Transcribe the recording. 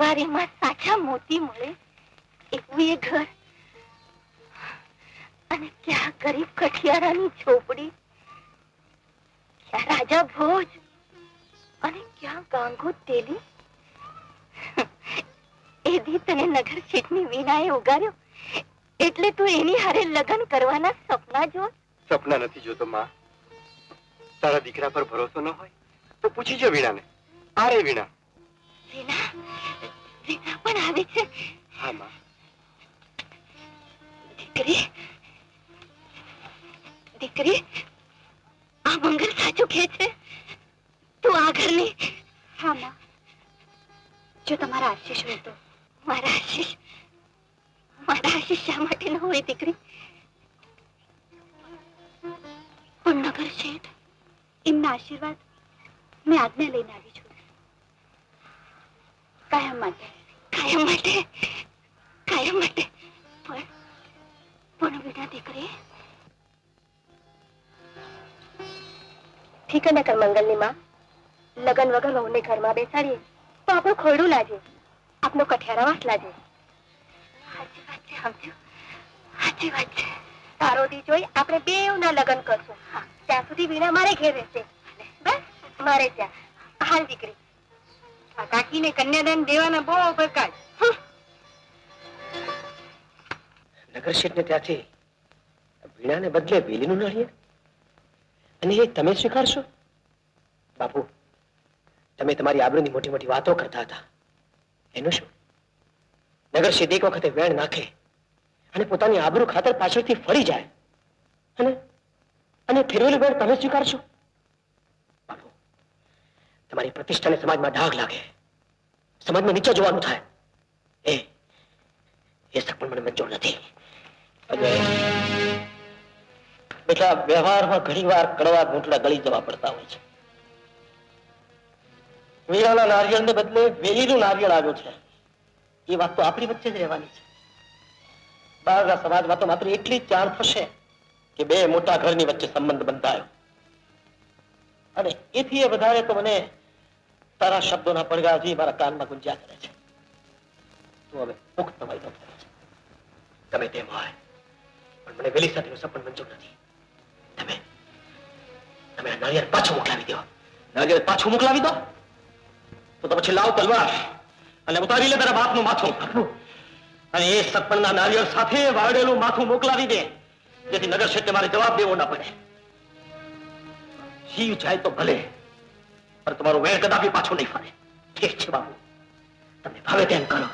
અઠવાડિયામાં સાચા મોતી મળે એવું એ ઘર, અને ક્યાં ગરીબ કઠિયારાની ઝોપડી ક્યાં રાજા ભોજ, અને ક્યાં ગાંગો તેલી. એ દી એટલે તું એની હારે લગ્ન કરવાના સપના જો. સપના નથી જોતો તારા દીકરા પર ભરોસો ન હોય, તો પૂછી જો વીણાને. આરે વીણા. આવે. છે હા માં દીકરી દીકરી આ મંગલ સાચું કહે છે? તું આ ઘરની હા માં. જો તમારા આશીષ હોય તો. મારા આશીષ મારા આશીષ શા માટે ન હોય દીકરી? પણ નગર શેઠ એમના આશીર્વાદ મેં આજ્ઞા લઈને આવી છું. કાયમ માટે. કાયમ માટે કાયમ માટે. પણ પણ વિના દીકરી ઠીક ને કર મંગલની માં. લગન વગર વહુને ઘરમાં બેસાડીએ તો આપણું ખોરડું લાગે આપનો કઠિયારા વાસ લાગે સાચી વાત છે સમજો સાચી વાત છે. તારો દી જોઈ આપણે બેવના લગન કરશું. ત્યાં સુધી વીણા મારે ઘેર રહેશે. બસ મારે ત્યાં. હાલ દીકરી. કાકીને કન્યાદાન દેવાના બહુ નગર ત્યાંથી વીણાને બદલે વેલીનું નાળિયેર? અને એ તમે સ્વીકારશો? બાપુ, તમે તમારી આબરૂની મોટી મોટી વાતો કરતા હતા. એનું શું? નગર એક વખતે વેણ નાખે અને પોતાની આબરૂ ખાતર પાછળથી ફરી જાય. અને અને ફેરવેલું વેણ તમે સ્વીકારશો? બાપુ, તમારી પ્રતિષ્ઠાને સમાજમાં ડાઘ લાગે. સમાજમાં નીચે જોવાનું થાય. એ એ સપન મને મંજૂર નથી. બેટા વ્યવહારમાં ઘણી વાર કડવા ઘૂંટડા ગળી જવા પડતા હોય છે. વીરાના નારિયેળને બદલે વેલીનું નારિયેળ આવ્યું છે. એ વાત તો આપણી વચ્ચે જ રહેવાની છે. બહારના સમાજમાં તો માત્ર એટલી જાણ થશે કે બે મોટા ઘરની વચ્ચે સંબંધ બંધાયો. અને એથી એ વધારે તો મને તારા શબ્દોના પડઘા હજી મારા કાનમાં ગુંજ્યા કરે છે. તું હવે થયો છે ગમે તેમ હોય. પણ મને વેલી સાથેનું સપન મંજૂર નથી. તમે તમે નાળિયેર પાછું મોકલાવી દો. નાળિયેર પાછું મોકલાવી દો? તો તો પછી લાવ તલવાર અને ઉતારી લે તારા બાપનું માથું અને એ સપનના નાળિયેર સાથે વાળેલું માથું મોકલાવી દે, જેથી નગર ક્ષેત્રે મારે જવાબ દેવો ના પડે. જીવ જાય તો ભલે, પણ તમારું વેણ કદાપી પાછું નહીં ફરે. ઠીક છે બાબુ તમે ભાવે તેમ કરો.